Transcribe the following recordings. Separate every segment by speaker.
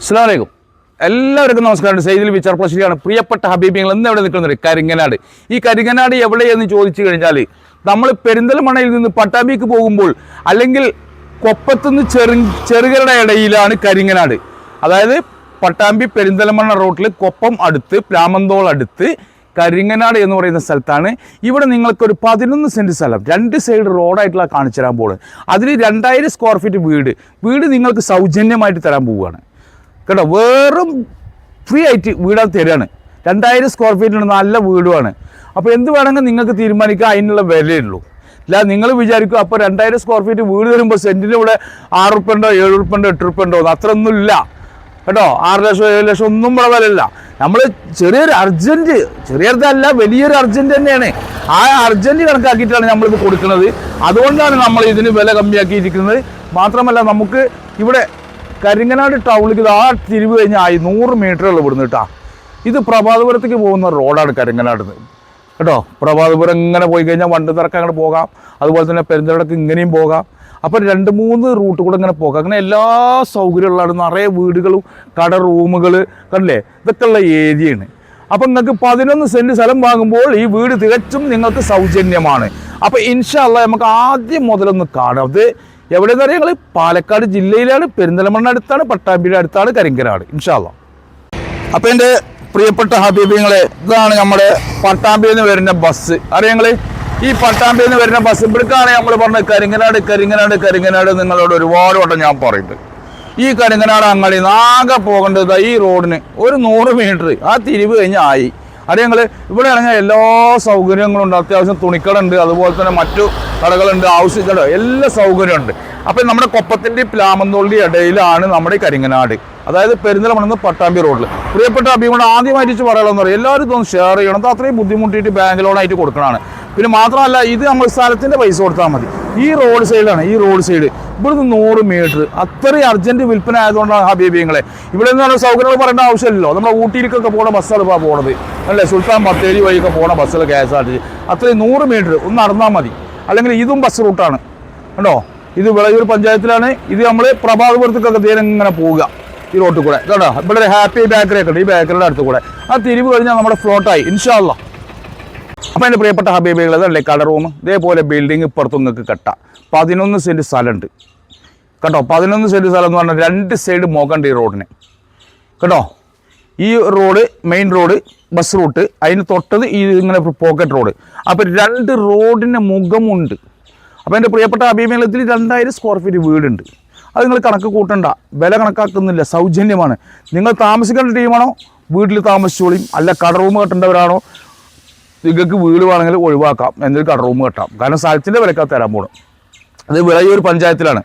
Speaker 1: അസ്സാമലൈക്കും എല്ലാവർക്കും നമസ്കാരം. സെയ്തിൽ വിച്ചാർപ്ലശ്ശേരിയാണ് പ്രിയപ്പെട്ട ഹബീബിങ്ങൾ ഇന്ന് എവിടെ നിൽക്കുന്നത് കരിങ്ങനാട്. ഈ കരിങ്ങനാട് എവിടെയെന്ന് ചോദിച്ചു കഴിഞ്ഞാൽ നമ്മൾ പെരിന്തൽമണയിൽ നിന്ന് പട്ടാമ്പിക്ക് പോകുമ്പോൾ അല്ലെങ്കിൽ കൊപ്പത്തുനിന്ന് ചെറു ചെറുകരുടെ ഇടയിലാണ് കരിങ്ങനാട്. അതായത് പട്ടാമ്പി പെരിന്തൽമണ്ണ റോട്ടിൽ കൊപ്പം അടുത്ത് പ്രാമന്തോൾ അടുത്ത് കരിങ്ങനാട് എന്ന് പറയുന്ന സ്ഥലത്താണ്. ഇവിടെ നിങ്ങൾക്ക് ഒരു പതിനൊന്ന് സെന്റ് സ്ഥലം രണ്ട് സൈഡ് റോഡായിട്ടുള്ള കാണിച്ചു തരാൻ പോകുന്നത് അതിൽ രണ്ടായിരം സ്ക്വയർ ഫീറ്റ് വീട്. വീട് നിങ്ങൾക്ക് സൗജന്യമായിട്ട് തരാൻ പോവുകയാണ്. കേട്ടോ വെറും ഫ്രീ ആയിട്ട് വീടാ തരികയാണ്. രണ്ടായിരം സ്ക്വയർ ഫീറ്റിന് നല്ല വീടുമാണ്. അപ്പോൾ എന്ത് വേണമെങ്കിൽ നിങ്ങൾക്ക് തീരുമാനിക്കുക അതിനുള്ള വിലയുള്ളൂ അല്ല നിങ്ങൾ വിചാരിക്കും അപ്പോൾ രണ്ടായിരം സ്ക്വയർ ഫീറ്റ് വീട് തരുമ്പോൾ സെന്റിന് ഇവിടെ ആറ് ഉറുപ്പുണ്ടോ ഏഴ് ഉറുപ്പുണ്ടോ എട്ട് ഉറുപ്പുണ്ടോ അത്രയൊന്നും ഇല്ല. കേട്ടോ ആറ് ലക്ഷം ഏഴ് ലക്ഷം ഒന്നും ഇവിടെ വിലയില്ല നമ്മൾ ചെറിയൊരു അർജന്റ് ചെറിയതല്ല വലിയൊരു അർജന്റ് തന്നെയാണ്. ആ അർജന്റ് കണക്കാക്കിയിട്ടാണ് നമ്മളിത് കൊടുക്കുന്നത്. അതുകൊണ്ടാണ് നമ്മൾ ഇതിന് വില കമ്മിയാക്കിയിരിക്കുന്നത്. മാത്രമല്ല നമുക്ക് ഇവിടെ കരിങ്ങനാട് ടൗണിലേക്ക് ആ തിരിവ് കഴിഞ്ഞാൽ നൂറ് മീറ്ററുള്ള ഇവിടുന്ന് കേട്ടാ. ഇത് പ്രഭാതപുരത്തേക്ക് പോകുന്ന റോഡാണ് കരിങ്ങനാട് കേട്ടോ? പ്രഭാതപുരം ഇങ്ങനെ പോയി കഴിഞ്ഞാൽ വണ്ടി തിറക്കം അങ്ങോട്ട് പോകാം. അതുപോലെ തന്നെ പെരുന്തടക്ക് ഇങ്ങനെയും പോകാം. അപ്പം രണ്ട് മൂന്ന് റൂട്ട് കൂടെ ഇങ്ങനെ പോകാം. അങ്ങനെ എല്ലാ സൗകര്യമുള്ളതാണ് നിറയെ വീടുകളും കട റൂമുകൾ കണ്ടില്ലേ? ഇതൊക്കെ ഉള്ള ഏരിയയാണ് അപ്പം നിങ്ങൾക്ക് പതിനൊന്ന് സെന്റ് സ്ഥലം വാങ്ങുമ്പോൾ ഈ വീട് തികച്ചും നിങ്ങൾക്ക് സൗജന്യമാണ്. അപ്പോൾ ഇൻഷാല്ല നമുക്ക് ആദ്യം മുതലൊന്ന് കാണാം. അത് എവിടെയെന്ന് അറിയാം ഞങ്ങൾ പാലക്കാട് ജില്ലയിലാണ് പെരിന്തൽമണ്ണ അടുത്താണ് പട്ടാമ്പിയുടെ അടുത്താണ് കരിങ്കരാട് ഇൻഷാല്ല അപ്പോൾ എന്റെ പ്രിയപ്പെട്ട ഹബീബിങ്ങളെ ഇതാണ് നമ്മുടെ പട്ടാമ്പിയിൽ നിന്ന് വരുന്ന ബസ് അറിയങ്ങൾ ഈ പട്ടാമ്പിയിൽ നിന്ന് വരുന്ന ബസ് ഇവിടേക്കാണ് നമ്മൾ പറഞ്ഞത് കരിങ്ങനാട് കരിങ്ങനാട് കരിങ്ങനാട് നിങ്ങളോട് ഒരുപാട് വട്ടം ഞാൻ പറയുന്നുണ്ട് ഈ കരിങ്ങനാട് അങ്ങാടി ആകെ പോകേണ്ടത് ഈ റോഡിന് ഒരു നൂറ് മീറ്റർ ആ തിരിവ് കഴിഞ്ഞായി അറിയങ്ങൾ ഇവിടെ ഇറങ്ങിയ എല്ലാ സൗകര്യങ്ങളും ഉണ്ട്. അത്യാവശ്യം തുണിക്കടുണ്ട് അതുപോലെ തന്നെ മറ്റു കടകളുണ്ട് ആവശ്യക്കട എല്ലാ സൗകര്യമുണ്ട് അപ്പം നമ്മുടെ കൊപ്പത്തിന്റെ പ്ലാമന്തോളിന്റെ ഇടയിലാണ് നമ്മുടെ കരിങ്ങനാട്. അതായത് പെരുന്തൽമണ്ണ് പട്ടാമ്പി റോഡിൽ പ്രിയപ്പെട്ട അഭിമുഖം ആദ്യമായിട്ട് പറയാനുള്ളതെന്ന് പറയും എല്ലാവരും ഇതൊന്ന് ഷെയർ ചെയ്യണം. അത് അത്രയും ബുദ്ധിമുട്ടിയിട്ട് ബാങ്ക് ലോണായിട്ട് കൊടുക്കണമാണ് പിന്നെ മാത്രമല്ല ഇത് നമ്മൾ സ്ഥലത്തിന്റെ പൈസ കൊടുത്താൽ മതി. ഈ റോഡ് സൈഡാണ് ഈ റോഡ് സൈഡ്. ഇവിടുന്ന് നൂറ് മീറ്റർ. അത്രയും അർജന്റ് വിൽപ്പന ആയതുകൊണ്ടാണ് ഹബീബിങ്ങളെ ഇവിടെ നിന്ന് സൗകര്യങ്ങൾ പറയേണ്ട ആവശ്യമില്ലല്ലോ. നമ്മുടെ ഊട്ടിയിലേക്കൊക്കെ പോണ ബസ്സാണ് ഇപ്പോൾ പോണത്. അല്ലേ? സുൽത്താൻ ബത്തേരി വഴിയൊക്കെ പോണ ബസ്സുകൾ K S R T C അത്രയും നൂറ് മീറ്റർ. ഒന്ന് നടന്നാൽ മതി. അല്ലെങ്കിൽ ഇതും ബസ് റൂട്ടാണ് കണ്ടോ? ഇത് വിളയൂർ പഞ്ചായത്തിലാണ്. ഇത് നമ്മൾ പ്രഭാതപുരത്തേക്കൊക്കെ തീരെ ഇങ്ങനെ പോവുക. ഈ റോട്ടിൽ കൂടെ. കേട്ടോ ഇവിടെ ഹാപ്പി ബേക്കറി ഒക്കെ ഉണ്ട്. ഈ ബേക്കറിയുടെ അടുത്ത് കൂടെ. ആ തിരിവ് കഴിഞ്ഞാൽ നമ്മുടെ ഫ്ലോട്ടായി ഇൻഷാല്ല അപ്പോൾ എന്റെ പ്രിയപ്പെട്ട ഹബീബികൾ അതല്ലേ കട റൂം ഇതേപോലെ ബിൽഡിംഗ് ഇപ്പുറത്ത് നിങ്ങൾക്ക് കെട്ടാം. പതിനൊന്ന് സെന്റ് സ്ഥലമുണ്ട് കേട്ടോ പതിനൊന്ന് സെന്റ് സ്ഥലം എന്ന് പറഞ്ഞാൽ രണ്ട് സൈഡ് മോക്കണ്ട് ഈ റോഡിന് കേട്ടോ ഈ road main road bus route അതിന് തൊട്ടത് ഈ ഇങ്ങനെ പോക്കറ്റ് റോഡ് അപ്പോൾ രണ്ട് റോഡിന് മുഖമുണ്ട് അപ്പോൾ എന്റെ പ്രിയപ്പെട്ട അഭിമേളത്തിൽ രണ്ടായിരം സ്ക്വയർ ഫീറ്റ് വീടുണ്ട്. അത് നിങ്ങൾ കണക്ക് കൂട്ടണ്ട. വില കണക്കാക്കുന്നില്ല സൗജന്യമാണ്. നിങ്ങൾ താമസിക്കേണ്ട ടീമാണോ വീട്ടിൽ താമസിച്ചോളിയും. അല്ല കട റൂം കെട്ടേണ്ടവരാണോ? നിങ്ങൾക്ക് വീട് വേണമെങ്കിൽ ഒഴിവാക്കാം. എന്നൊരു കട റൂം കെട്ടാം. കാരണം സ്ഥലത്തിന്റെ വിലക്കാ തരാൻ പോകണം അത് വിളയൊരു പഞ്ചായത്തിലാണ്.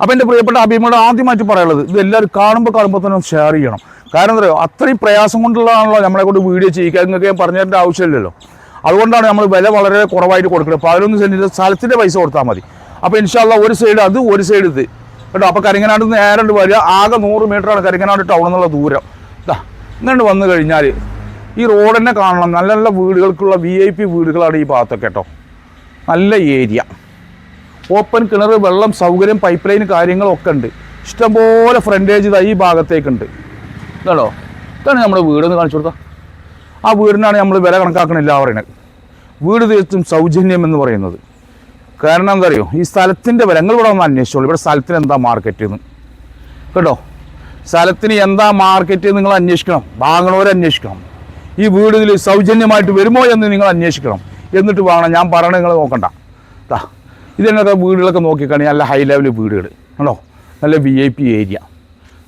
Speaker 1: അപ്പോൾ എന്റെ പ്രിയപ്പെട്ട അഭിമുഖം ആദ്യമായിട്ട് പറയാനുള്ളത് ഇത് എല്ലാവരും കാണുമ്പോൾ കാണുമ്പോൾ തന്നെ ഷെയർ ചെയ്യണം. കാരണം എന്താ പറയുക അത്രയും പ്രയാസം കൊണ്ടുള്ളതാണല്ലോ നമ്മളെ കൊണ്ട് വീഡിയോ ചെയ്യിക്കുക നിങ്ങൾക്ക് ഞാൻ പറഞ്ഞു തരേണ്ട ആവശ്യമില്ലല്ലോ. അതുകൊണ്ടാണ് നമ്മൾ വില വളരെ കുറവായിട്ട് കൊടുക്കുന്നത്. പതിനൊന്ന് സെന്റിന്റെ സ്ഥലത്തിന്റെ പൈസ കൊടുത്താൽ മതി. അപ്പോൾ ഇൻഷാല്ല ഒരു സൈഡ് അത് ഒരു സൈഡ് ഇത്. കേട്ടോ? അപ്പോൾ കരിങ്ങനാട് നേരെ വരിക. ആകെ നൂറ് മീറ്ററാണ് കരിങ്ങനാട് ടൗൺ എന്നുള്ള ദൂരം. ഇതാ ഇങ്ങോട്ട് വന്നു കഴിഞ്ഞാൽ ഈ റോഡ് തന്നെ കാണണം. നല്ല നല്ല വീടുകൾക്കുള്ള വി ഐ പി വീടുകളാണ് ഈ ഭാഗത്തൊക്കെ കേട്ടോ. നല്ല ഏരിയ ഓപ്പൺ കിണർ വെള്ളം സൗകര്യം പൈപ്പ് ലൈൻ കാര്യങ്ങളൊക്കെ ഉണ്ട്. ഇഷ്ടംപോലെ ഫ്രണ്ടേജ് ഇതാ ഈ ഭാഗത്തേക്കുണ്ട്. ഇതാണോ? ഇതാണ് നമ്മുടെ വീടെന്ന് കാണിച്ചു കൊടുത്താൽ ആ വീടിനാണ് നമ്മൾ വില കണക്കാക്കണില്ല പറയുന്നത്. വീട് തീർത്തും സൗജന്യം എന്ന് പറയുന്നത്. കാരണം എന്താ അറിയോ ഈ സ്ഥലത്തിന്റെ വില. നിങ്ങൾ ഇവിടെ ഒന്ന് അന്വേഷിച്ചോളൂ. ഇവിടെ സ്ഥലത്തിന് എന്താ മാർക്കറ്റ് എന്ന്. കേട്ടോ? സ്ഥലത്തിന് എന്താ മാർക്കറ്റ് നിങ്ങൾ അന്വേഷിക്കണം. വാങ്ങണവരെ അന്വേഷിക്കണം. ഈ വീട് ഇതിൽ സൗജന്യമായിട്ട് വരുമോ എന്ന് നിങ്ങൾ അന്വേഷിക്കണം. എന്നിട്ട് വേണം ഞാൻ പറയണത് നിങ്ങൾ നോക്കണ്ട. താ ഇതിനകത്ത് വീടുകളൊക്കെ നോക്കിക്കാണെങ്കിൽ നല്ല ഹൈ ലെവൽ വീടുകൾ. ആണോ നല്ല വി ഐ പി ഏരിയ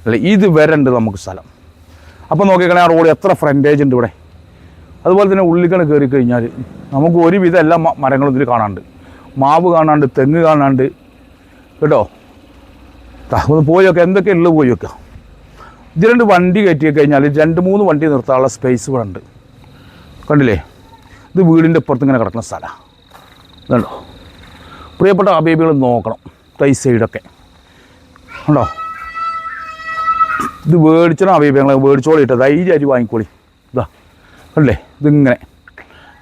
Speaker 1: അല്ല ഇത് വരണ്ട് നമുക്ക് സ്ഥലം. അപ്പോൾ നോക്കിക്കണേ ആ റോഡ് എത്ര ഫ്രണ്ടേജ് ഉണ്ട് ഇവിടെ. അതുപോലെ തന്നെ ഉള്ളിക്കണ കയറി കഴിഞ്ഞാൽ നമുക്ക് ഒരുവിധം എല്ലാ മരങ്ങളും ഇതിൽ കാണാണ്ട് മാവ് കാണാണ്ട് തെങ്ങ് കാണാണ്ട് കേട്ടോ? ഒന്ന് പോയി നോക്കാം എന്തൊക്കെ ഉള്ളു പോയി നോക്കാം. ഇത് രണ്ട് വണ്ടി കയറ്റി കഴിഞ്ഞാൽ രണ്ട് മൂന്ന് വണ്ടി നിർത്താനുള്ള സ്പേസ് ഇവിടെ ഉണ്ട്. കണ്ടില്ലേ? ഇത് വീടിന്റെ അപ്പുറത്ത് ഇങ്ങനെ കിടക്കുന്ന സ്ഥലമാണ് ഇതുണ്ടോ? പ്രിയപ്പെട്ട അബേബികൾ നോക്കണം തൈ സൈഡൊക്കെ ഉണ്ടോ? ഇത് മേടിച്ചണം അബേബികളെ ധൈര്യം ധൈര്യമായിട്ട് വാങ്ങിക്കോളി. ഇതാ. അല്ലേ ഇതിങ്ങനെ.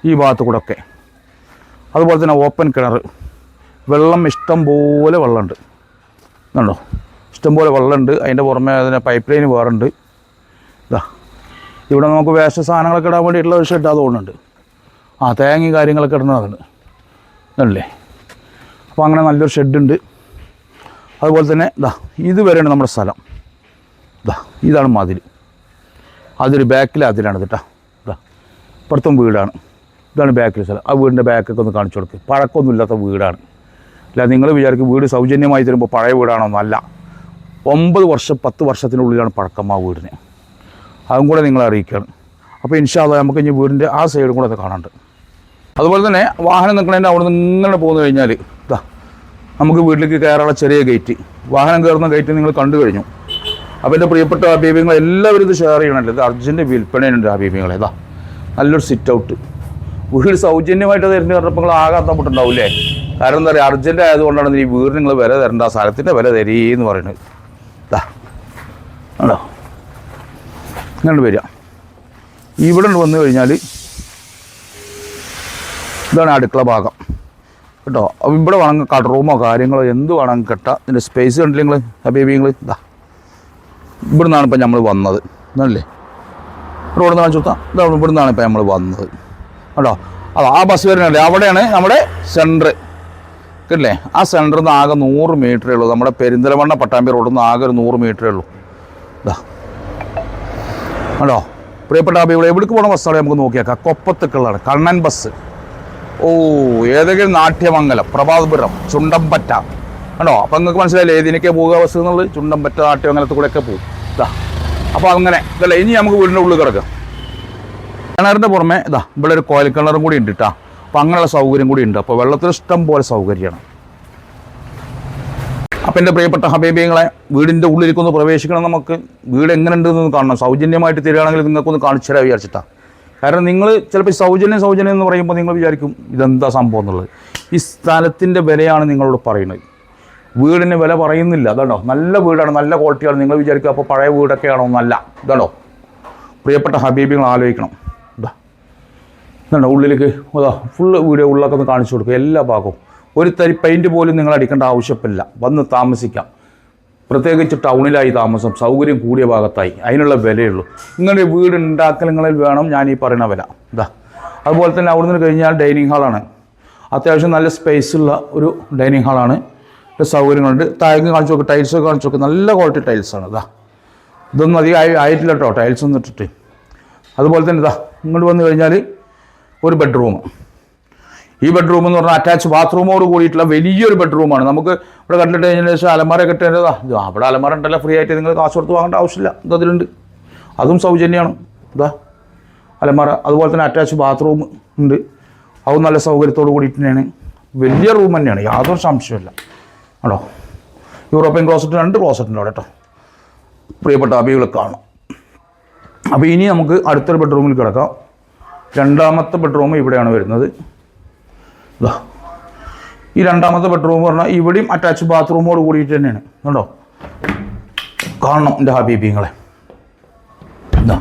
Speaker 1: ഈ ഭാഗത്ത് കൂടെ ഒക്കെ. അതുപോലെ തന്നെ ഓപ്പൺ കിണർ വെള്ളം ഇഷ്ടം പോലെ വെള്ളമുണ്ട്. കണ്ടോ ഇഷ്ടംപോലെ വെള്ളമുണ്ട്. അതിന്റെ പുറമെ അതിന് പൈപ്പ് ലൈൻ വേറുണ്ട്. ഇതാ ഇവിടെ നമുക്ക് വേസ്റ്റ് സാധനങ്ങളൊക്കെ ഇടാൻ വേണ്ടിയിട്ടുള്ള ഒരു ഷെഡ് തോന്നുന്നുണ്ട്. ആ തേങ്ങയും കാര്യങ്ങളൊക്കെ ഇടുന്നതുണ്ട് ഇതല്ലേ? അപ്പോൾ അങ്ങനെ നല്ലൊരു ഷെഡുണ്ട് അതുപോലെ തന്നെ ഇതാ ഇത് വരെയാണ് നമ്മുടെ സ്ഥലം. ഇതാ ഇതാണ് മതിൽ. അതൊരു ബാക്കിൽ അതിലാണ് കേട്ടോ ഇതാ ഇപ്പുറത്തും വീടാണ്. ഇതാണ് ബാക്കിൽ സ്ഥലം. ആ വീടിന്റെ ബാക്കൊക്കെ ഒന്ന് കാണിച്ചു കൊടുക്കുക പഴക്കമൊന്നുമില്ലാത്ത വീടാണ്. അല്ല നിങ്ങൾ വിചാരിക്കും വീട് സൗജന്യമായി തരുമ്പോൾ പഴയ വീടാണോ വീടാണോന്നല്ല ഒമ്പത് വർഷം പത്ത് വർഷത്തിനുള്ളിലാണ് പഴക്കം ആ വീടിന് അതും കൂടെ നിങ്ങളെ അറിയിക്കുകയാണ്. അപ്പോൾ ഇൻഷാല്ല നമുക്ക് ഇനി വീടിന്റെ ആ സൈഡും കൂടെ ഒന്ന് കാണാണ്ട് അതുപോലെ തന്നെ വാഹനം നിൽക്കണതിന്റെ അവിടെ നിന്ന് ഇങ്ങനെ പോകുന്നു കഴിഞ്ഞാൽ ഇതാ നമുക്ക് വീട്ടിലേക്ക് കയറാനുള്ള ചെറിയ ഗേറ്റ്. വാഹനം കയറുന്ന ഗേറ്റ് നിങ്ങൾ കണ്ടു കഴിഞ്ഞു. അപ്പോൾ എന്റെ പ്രിയപ്പെട്ട അഭിപ്രായങ്ങൾ എല്ലാവരും ഇത് ഷെയർ ചെയ്യണമല്ലോ ഇത് അർജന്റ് വിൽപ്പനയുണ്ട് അബീബിങ്ങളെ ഇതാ നല്ലൊരു സിറ്റ് ഔട്ട് വീട് സൗജന്യമായിട്ട് തരുന്ന പറഞ്ഞപ്പോൾ നിങ്ങൾ ആകെ കാരണം എന്താ പറയുക അർജന്റ് ആയതുകൊണ്ടാണ് ഈ വീട് നിങ്ങൾ വില തരേണ്ട ആ സ്ഥലത്തിന്റെ വില തരീ എന്ന് പറയുന്നത്. ആണോ ഇങ്ങോട്ട് വരിക. ഇവിടെ വന്നു കഴിഞ്ഞാൽ ഇതാണ് അടുക്കള ഭാഗം. കേട്ടോ? അപ്പോൾ ഇവിടെ വേണമെങ്കിൽ കട റൂമോ കാര്യങ്ങളോ എന്ത് വേണമെങ്കിൽ കെട്ടാം. ഇതിന്റെ സ്പേസ് കണ്ടില്ല നിങ്ങൾ ഹബീബിങ്ങൾ ഇതാ ഇവിടെ നിന്നാണ് ഇപ്പം നമ്മൾ വന്നത്. എന്നല്ലേ റോഡ് നിന്ന് കാണിച്ചു കൊടുത്താൽ ഇതാ ഇവിടെ നിന്നാണ് ഇപ്പം നമ്മൾ വന്നത്. കേട്ടോ? അത് ആ ബസ് വരുന്നല്ലേ അവിടെയാണ് നമ്മുടെ സെന്റർ കേട്ടില്ലേ ആ സെന്ററിൽ നിന്ന് ആകെ നൂറ് മീറ്ററേ ഉള്ളൂ. നമ്മുടെ പെരിന്തലമണ്ണ പട്ടാമ്പി റോഡിൽ നിന്ന് ആകെ ഒരു നൂറ് മീറ്ററേ ഉള്ളൂ. ഇതാ കണ്ടോ? പ്രിയപ്പെട്ട അഭിപ്രായം എവിടേക്ക് പോകണ ബസ്സാണ്? നമുക്ക് നോക്കിയേക്കാം. കൊപ്പത്തുക്കളാണ് കണ്ണൻ ബസ്. ഓ ഏതെങ്കിലും നാട്യമംഗലം പ്രഭാതപുരം ചുണ്ടമ്പറ്റ കണ്ടോ? അപ്പം നിങ്ങൾക്ക് മനസ്സിലായില്ലേ ഏതിനൊക്കെ പോവുക ബസ് എന്നുള്ളത്? ചുണ്ടമ്പറ്റ നാട്യമംഗലത്തിൽ കൂടെയൊക്കെ പോകും ഇതാ അപ്പോൾ അങ്ങനെ ഇതല്ലേ ഇനി നമുക്ക് വീടിന്റെ ഉള്ളിൽ കിടക്കാം. കിണറിന്റെ പുറമെ ഇതാ ഇവിടെ ഒരു കോയൽ കിണറും കൂടി ഉണ്ട് കേട്ടോ അപ്പോൾ അങ്ങനെയുള്ള സൗകര്യം കൂടി ഉണ്ട്. അപ്പോൾ വെള്ളത്തിന് ഇഷ്ടം പോലെ സൗകര്യമാണ്. അപ്പം എന്റെ പ്രിയപ്പെട്ട ഹബേബിയങ്ങളെ വീടിന്റെ ഉള്ളിലേക്കൊന്ന് പ്രവേശിക്കണം നമുക്ക്. വീട് എങ്ങനെ ഉണ്ടെന്ന് കാണണം. സൗജന്യമായിട്ട് തരികയാണെങ്കിൽ നിങ്ങൾക്കൊന്ന് കാണിച്ചു തരാൻ വിചാരിച്ചിട്ടാണ് കാരണം നിങ്ങൾ ചിലപ്പോൾ സൗജന്യം സൗജന്യം എന്ന് പറയുമ്പോൾ നിങ്ങൾ വിചാരിക്കും ഇതെന്താ സംഭവം എന്നുള്ളത്. ഈ സ്ഥലത്തിന്റെ വിലയാണ് നിങ്ങളോട് പറയുന്നത്. വീടിന് വില പറയുന്നില്ല. അതാണോ? നല്ല വീടാണ് നല്ല ക്വാളിറ്റിയാണ്. നിങ്ങൾ വിചാരിക്കുക അപ്പോൾ പഴയ വീടൊക്കെ ആണോ നല്ല ഇതാണോ? പ്രിയപ്പെട്ട ഹബീബികൾ ആലോചിക്കണം. ഇതാ. ഇതാണോ? ഉള്ളിലേക്ക്. അതാ ഫുള്ള് വീട് ഉള്ളൊക്കെ ഒന്ന് കാണിച്ചു കൊടുക്കുക. എല്ലാ ഭാഗവും. ഒരു തരി പെയിന്റ് പോലും നിങ്ങൾ അടിക്കേണ്ട ആവശ്യമില്ല വന്ന് താമസിക്കാം. പ്രത്യേകിച്ച് ടൗണിലായി താമസം സൗകര്യം കൂടിയ ഭാഗത്തായി. അതിനുള്ള വിലയുള്ളൂ. നിങ്ങളുടെ വീട് ഉണ്ടാക്കലങ്ങളിൽ വേണം ഞാൻ ഈ പറയുന്ന വില. ഇതാ അതുപോലെ തന്നെ അവിടെ നിന്ന് കഴിഞ്ഞാൽ ഡൈനിങ് ഹാളാണ് അത്യാവശ്യം നല്ല സ്പേസ് ഉള്ള ഒരു ഡൈനിങ് ഹാളാണ് സൗകര്യങ്ങളുണ്ട്. താഴേക്ക് കാണിച്ചു നോക്ക് ടൈൽസ് കാണിച്ചു നോക്ക്. നല്ല ക്വാളിറ്റി ടൈൽസാണ് ഇതാ ഇതൊന്നും അധികം ആയി ആയിട്ടില്ല കേട്ടോ ടൈൽസ് ഒന്നും അതുപോലെ തന്നെ ഇതാ ഇങ്ങോട്ട് വന്നു കഴിഞ്ഞാൽ ഒരു ബെഡ്റൂം ഈ ബെഡ്റൂം എന്ന് പറഞ്ഞാൽ അറ്റാച്ച് ബാത്റൂമോട് കൂടിയിട്ടുള്ള വലിയൊരു ബെഡ്റൂമാണ് നമുക്ക് ഇവിടെ കണ്ടിട്ട് കഴിഞ്ഞാൽ ശേഷം അലമാര കെട്ടേണ്ടതാ അവിടെ അലമാര ഉണ്ടല്ലോ ഫ്രീ ആയിട്ട് നിങ്ങൾ കാശ് കൊടുത്ത് വാങ്ങേണ്ട ആവശ്യമില്ല. ഇത് അതിലുണ്ട്. അതും സൗജന്യമാണ് ഇതാ അലമാര. അതുപോലെ തന്നെ അറ്റാച്ച് ബാത്റൂം ഉണ്ട്. അതും നല്ല സൗകര്യത്തോട് കൂടിയിട്ട് തന്നെയാണ്. വലിയ റൂം തന്നെയാണ്. യാതൊരു സംശയമില്ല ആണോ യൂറോപ്യൻ ക്ലോസറ്റ് രണ്ട് ക്ലോസറ്റ് ഉണ്ട് അവിടെ കേട്ടോ. പ്രിയപ്പെട്ട അബികൾ കാണാം. അപ്പോൾ ഇനി നമുക്ക് അടുത്തൊരു ബെഡ്റൂമിൽ കിടക്കാം. രണ്ടാമത്തെ ബെഡ്റൂം ഇവിടെയാണ് വരുന്നത്. ഇതാ ഈ രണ്ടാമത്തെ ബെഡ്റൂം പറഞ്ഞാൽ ഇവിടെയും അറ്റാച്ച് ബാത്റൂമോട് കൂടിയിട്ട് തന്നെയാണ്. കണ്ടോ? കാണണം എന്റെ ഹബീബിങ്ങളെ. ഇതാ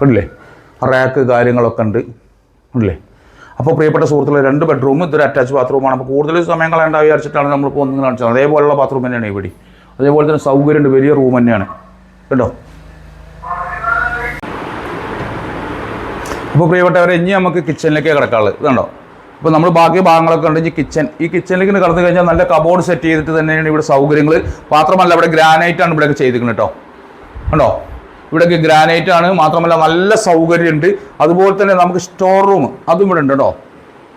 Speaker 1: കണ്ടില്ലേ? റാക്ക് കാര്യങ്ങളൊക്കെ ഉണ്ട്. കണ്ടില്ലേ? അപ്പോൾ പ്രിയപ്പെട്ട സുഹൃത്തുക്കളെ രണ്ട് ബെഡ്റൂം ഇതൊരു അറ്റാച്ച് ബാത്റൂമാണ് അപ്പോൾ കൂടുതൽ സമയം കളയേണ്ട വിചാരിച്ചിട്ടാണ് നമ്മളിപ്പോൾ ഒന്നും കാണിച്ചത്. അതേപോലുള്ള ബാത്റൂം തന്നെയാണ് ഇവിടെ. അതേപോലെ തന്നെ സൗകര്യമുണ്ട് വലിയ റൂം തന്നെയാണ്. കേട്ടോ അപ്പോൾ പ്രിയപ്പെട്ടവരെ ഇനി നമുക്ക് കിച്ചണിലേക്ക് കിടക്കാനുള്ളത്. ഇതുണ്ടോ അപ്പോൾ നമ്മൾ ബാക്കി ഭാഗങ്ങളൊക്കെ ഉണ്ടെങ്കിൽ കിച്ചൺ ഈ കിച്ചണിലേക്ക് കടന്നു കഴിഞ്ഞാൽ നല്ല കബോർഡ് സെറ്റ് ചെയ്തിട്ട് തന്നെയാണ് ഇവിടെ സൗകര്യങ്ങൾ മാത്രമല്ല ഇവിടെ ഗ്രാനൈറ്റ് ആണ് ഇവിടെയൊക്കെ ചെയ്തിരിക്കുന്നത് കേട്ടോ. കണ്ടോ? ഇവിടെയൊക്കെ ഗ്രാനൈറ്റ് ആണ്. മാത്രമല്ല നല്ല സൗകര്യമുണ്ട്. അതുപോലെ തന്നെ നമുക്ക് സ്റ്റോർ റൂം അതും ഇവിടെ ഉണ്ട് കേട്ടോ.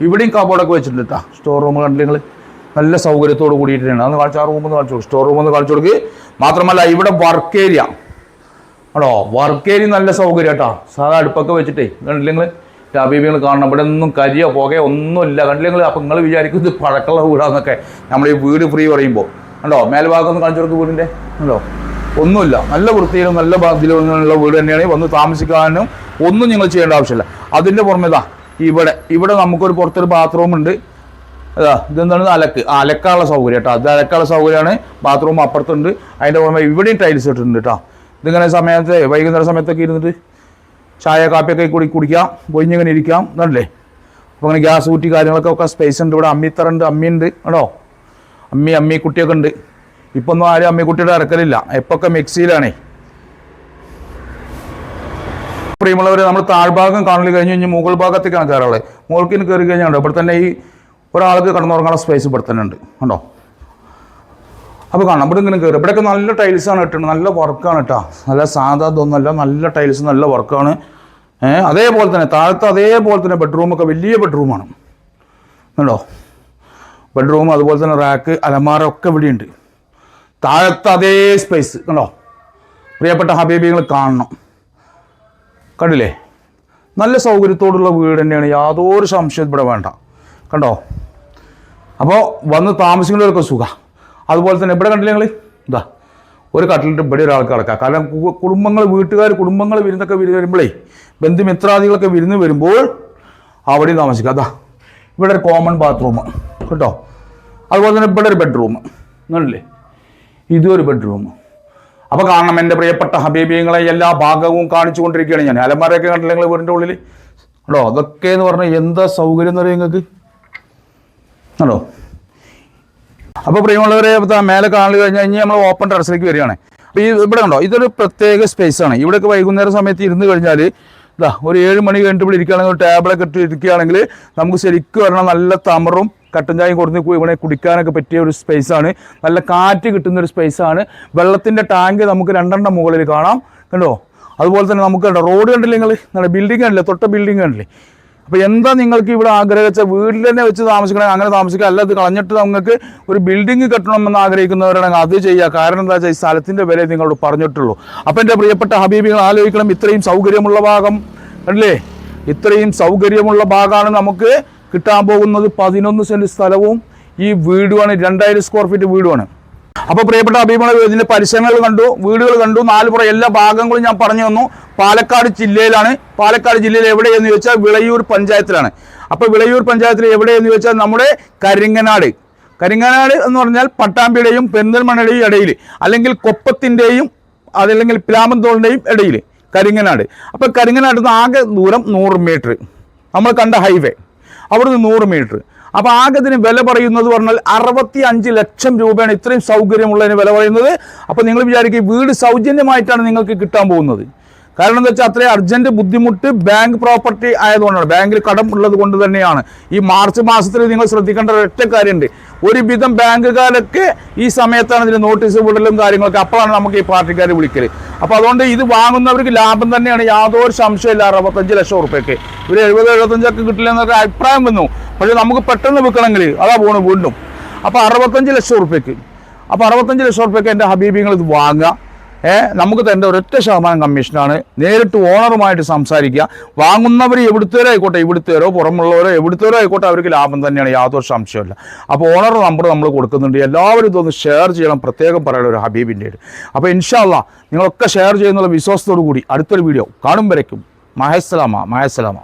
Speaker 1: ഇവിടെയും കബോർഡൊക്കെ വെച്ചിട്ടുണ്ട് കേട്ടോ സ്റ്റോർ റൂം കണ്ടില്ല നിങ്ങൾ നല്ല സൗകര്യത്തോട് കൂടിയിട്ടാണ് അന്ന് കാണിച്ചാൽ റൂം ഒന്ന് കാണിച്ചു കൊടുക്കും. സ്റ്റോർ റൂം ഒന്ന് കാണിച്ചു കൊടുക്കുക മാത്രമല്ല ഇവിടെ വർക്ക് ഏരിയ ആണോ വർക്ക് ഏരിയ നല്ല സൗകര്യം കേട്ടോ സാധാ അടുപ്പൊക്കെ വെച്ചിട്ടേ. കണ്ടില്ല അബീബികൾ കാണണം. ഇവിടെ ഒന്നും കരിയോ പുകയോ ഒന്നുമില്ല. കണ്ടില്ല നിങ്ങൾ അപ്പം നിങ്ങൾ വിചാരിക്കും ഇത് പഴക്കമുള്ള വീടാന്നൊക്കെ. നമ്മൾ ഈ വീട് ഫ്രീ പറയുമ്പോൾ ഉണ്ടോ മേൽഭാഗം ഒന്ന് കാണിച്ചു കൊടുക്കും വീടിന്റെ ഉണ്ടോ ഒന്നുമില്ല. നല്ല വൃത്തിയിലും നല്ല ഉള്ള വീട് തന്നെയാണ്. വന്ന് താമസിക്കാനും ഒന്നും നിങ്ങൾ ചെയ്യേണ്ട ആവശ്യമില്ല. അതിന്റെ പുറമേതാ ഇവിടെ ഇവിടെ നമുക്കൊരു പുറത്തൊരു ബാത്റൂം ഉണ്ട്. അതാ ഇതെന്താണ്? അലക്ക്. അലക്കാനുള്ള സൗകര്യം കേട്ടോ. അത് അലക്കാനുള്ള സൗകര്യമാണ്. ബാത്റൂം അപ്പുറത്തുണ്ട്. അതിന്റെ പുറമെ ഇവിടെയും ടൈൽസ് ഇട്ടിട്ടുണ്ട് കേട്ടോ. ഇതിങ്ങനെ സമയത്ത് വൈകുന്നേര സമയത്തൊക്കെ ഇരുന്നിട്ട് ചായ കാപ്പിയൊക്കെ കൂടി കുടിക്കാം. പൊയിഞ്ഞിങ്ങനെ ഇരിക്കാം. എന്നല്ലേ അപ്പോൾ അങ്ങനെ ഗ്യാസ് കുറ്റി കാര്യങ്ങളൊക്കെ ഒക്കെ സ്പേസ് ഉണ്ട്. ഇവിടെ അമ്മിത്തറുണ്ട് അമ്മിയുണ്ട് കേട്ടോ അമ്മി അമ്മി കുട്ടിയൊക്കെ ഉണ്ട്. ഇപ്പം ഒന്നും ആരും അമ്മിക്കുട്ടിയുടെ ഇറക്കലില്ല ഇപ്പൊക്കെ മിക്സിയിലാണേ. പ്രിയമുള്ളവരെ നമ്മൾ താഴ്ഭാഗം കാണൽ കഴിഞ്ഞ് കഴിഞ്ഞ് മുകൾ ഭാഗത്തേക്കാണ് കയറുള്ളത് മുകൾക്കിന് കയറി കഴിഞ്ഞാൽ ഇവിടെ തന്നെ ഈ ഒരാൾക്ക് കടന്നുറങ്ങാനുള്ള സ്പേസ് ഇവിടെ തന്നെ ഉണ്ട്. കണ്ടോ അപ്പോൾ കാണാം. ഇവിടെ ഇങ്ങനെ കയറി ഇവിടെയൊക്കെ നല്ല ടൈൽസാണ് ഇട്ടിട്ടുണ്ട് നല്ല വർക്കാണ് കേട്ടോ. നല്ല സാധാ ഇതൊന്നുമല്ല നല്ല ടൈൽസ് നല്ല വർക്കാണ് അതേപോലെ തന്നെ താഴത്തെ അതേപോലെ തന്നെ ബെഡ്റൂമൊക്കെ വലിയ ബെഡ്റൂമാണ് കണ്ടോ? ബെഡ്റൂം അതുപോലെ തന്നെ റാക്ക് അലമാര ഒക്കെ ഇവിടെയുണ്ട്. താഴത്തെ അതേ സ്പേസ് കണ്ടോ? പ്രിയപ്പെട്ട ഹബീബികൾ കാണണം. കണ്ടില്ലേ? നല്ല സൗകര്യത്തോടുള്ള വീട് തന്നെയാണ്. യാതൊരു സംശയം ഇവിടെ വേണ്ട. കണ്ടോ? അപ്പോൾ വന്ന് താമസിക്കുന്നവർക്ക് സുഖം. അതുപോലെ തന്നെ ഇവിടെ കണ്ടില്ലേ നിങ്ങൾ ഇതാ ഒരു കട്ടിലിട്ട് ഇവിടെ ഒരാൾക്ക് കിടക്കുക കാരണം കുടുംബങ്ങൾ വീട്ടുകാർ കുടുംബങ്ങൾ വിരുന്നൊക്കെ വിരുന്ന് വരുമ്പോഴേ ബന്ധുമിത്രാദികളൊക്കെ വിരുന്ന് വരുമ്പോൾ അവിടെയും താമസിക്കുക അതാ ഇവിടെ ഒരു കോമൺ ബാത്റൂം കേട്ടോ. അതുപോലെ തന്നെ ഇവിടെ ഒരു ബെഡ്റൂം എന്നല്ലേ ഇതും ഒരു ബെഡ്റൂം അപ്പോൾ കാരണം എന്റെ പ്രിയപ്പെട്ട ഹബീബിയങ്ങളെ എല്ലാ ഭാഗവും കാണിച്ചു കൊണ്ടിരിക്കുകയാണ് ഞാൻ. അലമാരയൊക്കെ കണ്ടില്ല നിങ്ങൾ വീടിന്റെ ഉള്ളിൽ കേട്ടോ അതൊക്കെ എന്ന് പറഞ്ഞാൽ എന്താ സൗകര്യം എന്ന് പറയാം നിങ്ങൾക്ക്? കേട്ടോ അപ്പോൾ പ്രിയമുള്ളവരെ മേലെ മേലെ കാണൽ കഴിഞ്ഞാൽ നമ്മൾ ഓപ്പൺ ടെറസിലേക്ക് വരികയാണ്. അപ്പോൾ ഈ ഇവിടെ ഉണ്ടോ ഇതൊരു പ്രത്യേക സ്പേസ് ആണ്. ഇവിടെയൊക്കെ വൈകുന്നേരം സമയത്ത് ഇരുന്ന് കഴിഞ്ഞാൽ ഇതാ ഒരു ഏഴ് മണി കഴിഞ്ഞിട്ട് ഇവിടെ ഇരിക്കുകയാണെങ്കിൽ ഒരു ടേബിളൊക്കെ ഇട്ട് ഇരിക്കുകയാണെങ്കിൽ നമുക്ക് ശരിക്കും പറഞ്ഞാൽ നല്ല തമറും കട്ടൻ ചായയും കൊടുത്ത് ഇവിടെ കുടിക്കാനൊക്കെ പറ്റിയ ഒരു സ്പേസ് ആണ്. നല്ല കാറ്റ് കിട്ടുന്ന ഒരു സ്പേസ് ആണ്. വെള്ളത്തിന്റെ ടാങ്ക് നമുക്ക് രണ്ടെണ്ണം മുകളിൽ കാണാം. കണ്ടോ? അതുപോലെ തന്നെ നമുക്ക് റോഡ് കണ്ടില്ലേ നിങ്ങൾ ബിൽഡിംഗ് കണ്ടില്ലേ? തൊട്ട ബിൽഡിംഗ് കണ്ടില്ലേ? അപ്പോൾ എന്താ നിങ്ങൾക്ക് ഇവിടെ ആഗ്രഹിച്ച വീട്ടിൽ തന്നെ വെച്ച് താമസിക്കണം അങ്ങനെ താമസിക്കുക അല്ല അത് കളഞ്ഞിട്ട് നിങ്ങൾക്ക് ഒരു ബിൽഡിംഗ് കെട്ടണമെന്ന് ആഗ്രഹിക്കുന്നവരാണെങ്കിൽ അത് ചെയ്യുക കാരണം എന്താ വെച്ചാൽ ഈ സ്ഥലത്തിന്റെ വില നിങ്ങളോട് പറഞ്ഞിട്ടുള്ളൂ. അപ്പോൾ എന്റെ പ്രിയപ്പെട്ട ഹബീബികൾ ആലോചിക്കണം ഇത്രയും സൗകര്യമുള്ള ഭാഗം അല്ലേ? ഇത്രയും സൗകര്യമുള്ള ഭാഗമാണ് നമുക്ക് കിട്ടാൻ പോകുന്നത് പതിനൊന്ന് സെന്റ് സ്ഥലവും. ഈ വീടുമാണ് രണ്ടായിരം സ്ക്വയർ ഫീറ്റ് വീടുമാണ്. അപ്പോൾ പ്രിയപ്പെട്ട അഭിമുഖ ഇതിന്റെ പരിസരങ്ങൾ കണ്ടു വീടുകൾ കണ്ടു നാലുപുറം എല്ലാ ഭാഗങ്ങളും ഞാൻ പറഞ്ഞു തന്നു. പാലക്കാട് ജില്ലയിലാണ്. പാലക്കാട് ജില്ലയിൽ എവിടെയെന്ന് ചോദിച്ചാൽ വിളയൂർ പഞ്ചായത്തിലാണ്. അപ്പോൾ വിളയൂർ പഞ്ചായത്തിൽ എവിടെയെന്ന് ചോദിച്ചാൽ നമ്മുടെ കരിങ്ങനാട്. കരിങ്ങനാട് എന്ന് പറഞ്ഞാൽ പട്ടാമ്പിയുടെയും പെരിന്തൽമണ്ണയുടെയും ഇടയിൽ അല്ലെങ്കിൽ കൊപ്പത്തിന്റെയും അതല്ലെങ്കിൽ പിലാമന്തോളിന്റെയും ഇടയിൽ കരിങ്ങനാട്. അപ്പോൾ കരിങ്ങനാട് നിന്ന് ആകെ ദൂരം നൂറ് മീറ്റർ. നമ്മൾ കണ്ട ഹൈവേ അവിടുന്ന് നൂറ് മീറ്റർ. അപ്പോൾ ആകെ ഇതിന് വില പറയുന്നത് പറഞ്ഞാൽ അറുപത്തി അഞ്ച് ലക്ഷം രൂപയാണ് ഇത്രയും സൗകര്യമുള്ളതിന് വില പറയുന്നത്. അപ്പൊ നിങ്ങൾ വിചാരിക്കും വീട് സൗജന്യമായിട്ടാണ് നിങ്ങൾക്ക് കിട്ടാൻ പോകുന്നത്. കാരണം എന്താ വെച്ചാൽ അത്രയും അർജന്റ് ബുദ്ധിമുട്ട് ബാങ്ക് പ്രോപ്പർട്ടി ആയതുകൊണ്ടാണ്. ബാങ്കിൽ കടം ഉള്ളത് കൊണ്ട് തന്നെയാണ്. ഈ മാർച്ച് മാസത്തിൽ നിങ്ങൾ ശ്രദ്ധിക്കേണ്ട ഒരൊറ്റ കാര്യമുണ്ട്. ഒരുവിധം ബാങ്കുകാരൊക്കെ ഈ സമയത്താണ് ഇതിന് നോട്ടീസ് വിടലും കാര്യങ്ങളൊക്കെ. അപ്പോഴാണ് നമുക്ക് ഈ പാർട്ടിക്കാർ വിളിക്കൽ അപ്പോൾ അതുകൊണ്ട് ഇത് വാങ്ങുന്നവർക്ക് ലാഭം തന്നെയാണ്. യാതൊരു സംശയമില്ല അറുപത്തഞ്ച് ലക്ഷം ഉറുപ്പ്യക്ക്. ഒരു എഴുപത് എഴുപത്തഞ്ചൊക്കെ കിട്ടില്ല എന്നൊക്കെ അഭിപ്രായം വന്നു. പക്ഷേ നമുക്ക് പെട്ടെന്ന് വിൽക്കണമെങ്കിൽ അതാ പോണു വീണ്ടും. അപ്പോൾ അറുപത്തഞ്ച് ലക്ഷം ഉറുപ്പ്യക്ക്. അപ്പോൾ അറുപത്തഞ്ച് ലക്ഷം ഉറുപ്പ്യക്ക് എന്റെ ഹബീബിങ്ങൾ ഇത് വാങ്ങുക. നമുക്ക് തരേണ്ട ഒരൊറ്റ ശതമാനം കമ്മീഷനാണ്. നേരിട്ട് ഓണറുമായിട്ട് സംസാരിക്കുക. വാങ്ങുന്നവർ എവിടുത്തേരോ ആയിക്കോട്ടെ ഇവിടുത്തേരോ പുറമുള്ളവരോ എവിടുത്തേരോ ആയിക്കോട്ടെ അവർക്ക് ലാഭം തന്നെയാണ് യാതൊരു സംശയമില്ല അപ്പോൾ ഓണർ നമ്പർ നമ്മൾ കൊടുക്കുന്നുണ്ട്. എല്ലാവരും ഇതൊന്ന് ഷെയർ ചെയ്യണം. പ്രത്യേകം പറയണം ഒരു ഹബീബിന്റെ അപ്പോൾ ഇൻഷാല്ല നിങ്ങളൊക്കെ ഷെയർ ചെയ്യുന്നുള്ള വിശ്വാസത്തോടു കൂടി അടുത്തൊരു വീഡിയോ കാണും വരയ്ക്കും. മഹസ്സലാമ മഹസ്സലാമ